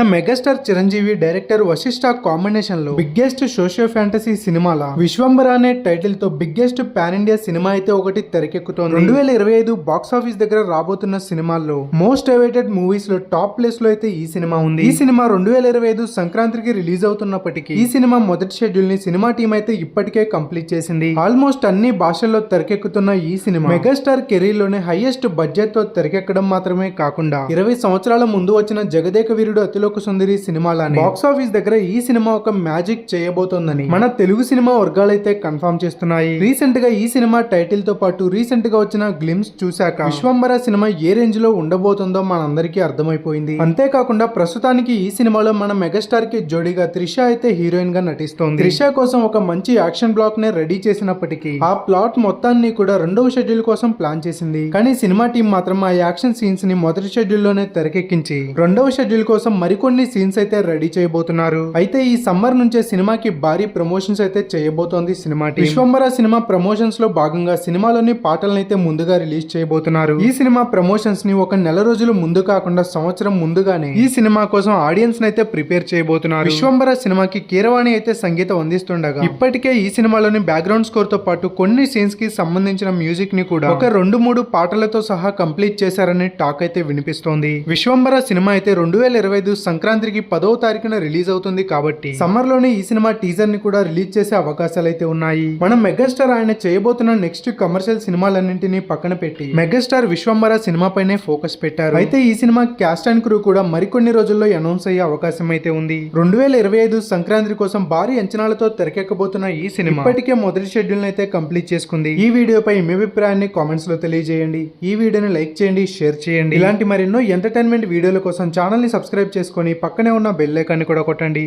నా megastar Chiranjeevi director Vashishtha కాంబినేషన్లో biggest socio fantasy సినిమాల విశ్వంబర అనే టైటిల్తో బిగ్గెస్ట్ పాన్ ఇండియా సినిమా అయితే ఒకటి తెరకెక్కుతోంది. రెండు వేల ఇరవై ఐదు బాక్స్ ఆఫీస్ దగ్గర రాబోతున్న సినిమాల్లో మోస్ట్ అవైటెడ్ మూవీస్లో టాప్ ప్లేస్లో అయితే ఈ సినిమా ఉంది. ఈ సినిమా రెండు వేల ఇరవై ఐదు సంక్రాంతికి రిలీజ్ అవుతున్నప్పటికీ ఈ సినిమా మొదటి షెడ్యూల్ని సినిమా టీం అయితే ఇప్పటికే కంప్లీట్ చేసింది. ఆల్మోస్ట్ అన్ని భాషల్లో తెరకెక్కుతున్న ఈ సినిమా మెగాస్టార్ కెరీర్లోనే హైయెస్ట్ బడ్జెట్తో తెరకెక్కడం మాత్రమే కాకుండా ఇరవై సంవత్సరాల ముందు వచ్చిన జగదేక వీరుడు లోక సుందరి సినిమాలని. బాక్స్ ఆఫీస్ దగ్గర ఈ సినిమా ఒక మ్యాజిక్ చేయబోతోందని మన తెలుగు సినిమా వర్గాలైతే కన్ఫర్మ్ చేస్తున్నాయి. రీసెంట్గా ఈ సినిమా టైటిల్తో పాటు రీసెంట్గా వచ్చిన గ్లిమ్స్ చూశాక విశ్వంబర సినిమా ఏ రేంజ్లో ఉండబోతుందో మనందరికీ అర్థమైపోయింది. అంతేకాకుండా ప్రస్తుతానికి ఈ సినిమాలో మన మెగాస్టార్కి జోడీగా త్రిష అయితే హీరోయిన్గా నటిస్తోంది. త్రిష కోసం ఒక మంచి యాక్షన్ బ్లాక్ నే రెడీ చేసినప్పటికీ ఆ ప్లాట్ మొత్తాన్ని కూడా రెండవ షెడ్యూల్ కోసం ప్లాన్ చేసింది. కానీ సినిమా టీం మాత్రం ఆ యాక్షన్ సీన్స్ని మొదటి షెడ్యూల్లోనే తెరకెక్కించి రెండవ షెడ్యూల్ కోసం మరికొన్ని సీన్స్ అయితే రెడీ చేయబోతున్నారు. అయితే ఈ సమ్మర్ నుంచే సినిమాకి భారీ ప్రమోషన్స్ అయితే చేయబోతోంది సినిమా విశ్వంబర సినిమా ప్రమోషన్స్లో భాగంగా సినిమాలోని పాటలను అయితే ముందుగా రిలీజ్ చేయబోతున్నారు. ఈ సినిమా ప్రమోషన్స్ని ఒక నెల రోజులు ముందు కాకుండా సంవత్సరం ముందుగానే ఈ సినిమా కోసం ఆడియన్స్ అయితే ప్రిపేర్ చేయబోతున్నారు. విశ్వంబర సినిమాకి కీరవాణి అయితే సంగీతం అందిస్తుండగా ఇప్పటికే ఈ సినిమాలోని బ్యాక్గ్రౌండ్ స్కోర్తో పాటు కొన్ని సీన్స్కి సంబంధించిన మ్యూజిక్ని కూడా ఒక రెండు మూడు పాటలతో సహా కంప్లీట్ చేశారని టాక్ అయితే వినిపిస్తోంది. విశ్వంబర సినిమా అయితే రెండు వేల ఇరవై ఐదు సంక్రాంతికి పదవ తారీఖున రిలీజ్ అవుతుంది కాబట్టి సమ్మర్లోనే ఈ సినిమా టీజర్ని కూడా రిలీజ్ చేసే అవకాశాలు అయితే ఉన్నాయి. మనం మెగాస్టార్ ఆయన చేయబోతున్న నెక్స్ట్ కమర్షియల్ సినిమాలన్నింటినీ పక్కన పెట్టి మెగాస్టార్ విశ్వంబర సినిమా పైనే ఫోకస్ పెట్టారు. అయితే ఈ సినిమా క్యాస్ట్ అండ్ క్రూ కూడా మరికొన్ని రోజుల్లో అనౌన్స్ అయ్యే అవకాశం అయితే ఉంది. రెండు వేల ఇరవై ఐదు సంక్రాంతి కోసం భారీ అంచనాలతో తెరకెక్కబోతున్న ఈ సినిమా ఇప్పటికే మొదటి షెడ్యూల్ అయితే కంప్లీట్ చేసుకుంది. ఈ వీడియోపై మీ అభిప్రాయాన్ని కామెంట్స్లో తెలియజేయండి. ఈ వీడియోని లైక్ చేయండి షేర్ చేయండి. ఇలాంటి మరెన్నో ఎంటర్టైన్మెంట్ వీడియోల కోసం ఛానల్ని సబ్స్క్రైబ్ చేసుకొని పక్కనే ఉన్న బెల్ ఐకాన్ని కూడా కొట్టండి.